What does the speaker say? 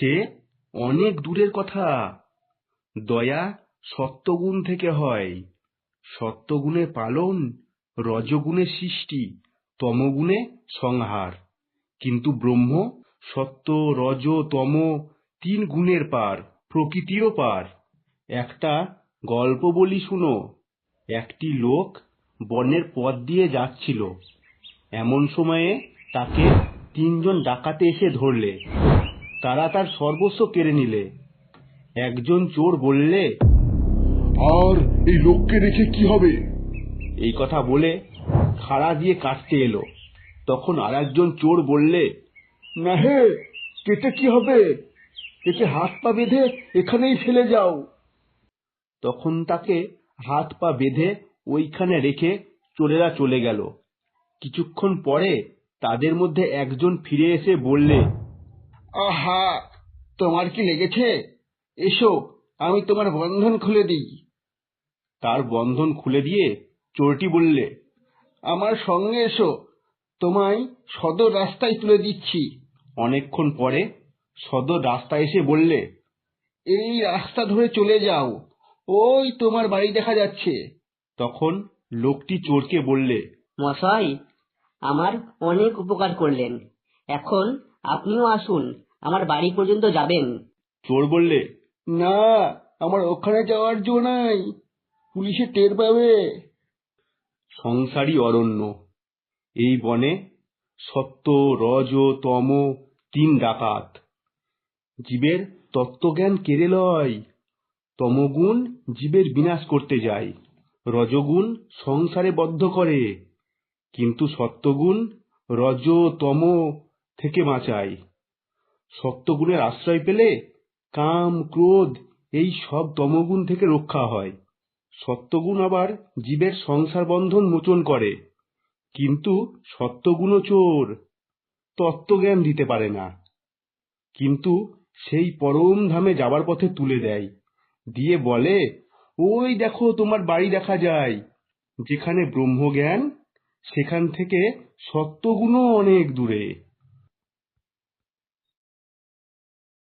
সে অনেক দূরের কথা। দয়া সত্যগুণ থেকে হয়। সত্যগুণে পালন, রজগুণে সৃষ্টি, তমগুণে সংহার। কিন্তু ব্রহ্ম, সত্য, রজ, তম তিন গুণের পার, প্রকৃতিরও পার। একটা গল্প বলি শুনো। একটি লোক বনের পথ দিয়ে যাচ্ছিল। এমন সময়ে তাকে তিনজন ডাকাতে এসে ধরলে। তারা তার সর্বস্ব কেড়ে নিলে। একজন চোর বললে আর এই লোককে রেখে কি হবে? এই কথা বলে খাড়া দিয়ে কাটতে এলো। তখন আর একজন চোর বললে না হে কেটে কি হবে? একে হাত পা বেঁধে এখানেই ফেলে যাও। তখন তাকে হাত পা বেঁধে ওইখানে রেখে চোরেরা চলে গেল। কিছুক্ষণ পরে তাদের মধ্যে একজন ফিরে এসে বললে আহা তোমার কি লেগেছে? এসো আমি তোমার বন্ধন খুলে দিই। তার বন্ধন খুলে দিয়ে চোরটি বললে আমার সঙ্গে এসো তোমায় সদর রাস্তায় তুলে দিচ্ছি। অনেকক্ষণ পরে সদর রাস্তায় এসে বললে এই রাস্তা ধরে চলে যাও ওই তোমার বাড়ি দেখা যাচ্ছে। তখন লোকটি চোরকে বললে মশাই আমার অনেক উপকার করলেন। এখন আপনিও আসুন আমার বাড়ি পর্যন্ত যাবেন। চোর বললে? না আমার ওখানে যাওয়ার জো নাই পুলিশে টের পাবে। সংসারী অরণ্য। এই বনে সত্য রজ তম তিন ডাকাত। জীবের তত্ত্বজ্ঞান কেড়ে লয় তমগুণ জীবের বিনাশ করতে যায় রজগুণ সংসারে বদ্ধ করে। কিন্তু সত্যগুণ রজ তম থেকে বাঁচায় সত্যগুণের আশ্রয় পেলে কাম, ক্রোধ, এই সব তমগুণ থেকে রক্ষা হয়। সত্যগুণ আবার জীবের সংসার বন্ধন মোচন করে। কিন্তু সত্যগুণও চোর, তত্ত্বজ্ঞান দিতে পারে না। কিন্তু সেই পরম ধামে যাবার পথে তুলে দেয়। দিয়ে বলে, ওই দেখো তোমার বাড়ি দেখা যায়। যেখানে ব্রহ্মজ্ঞান, সেখান থেকে সত্যগুণও অনেক দূরে।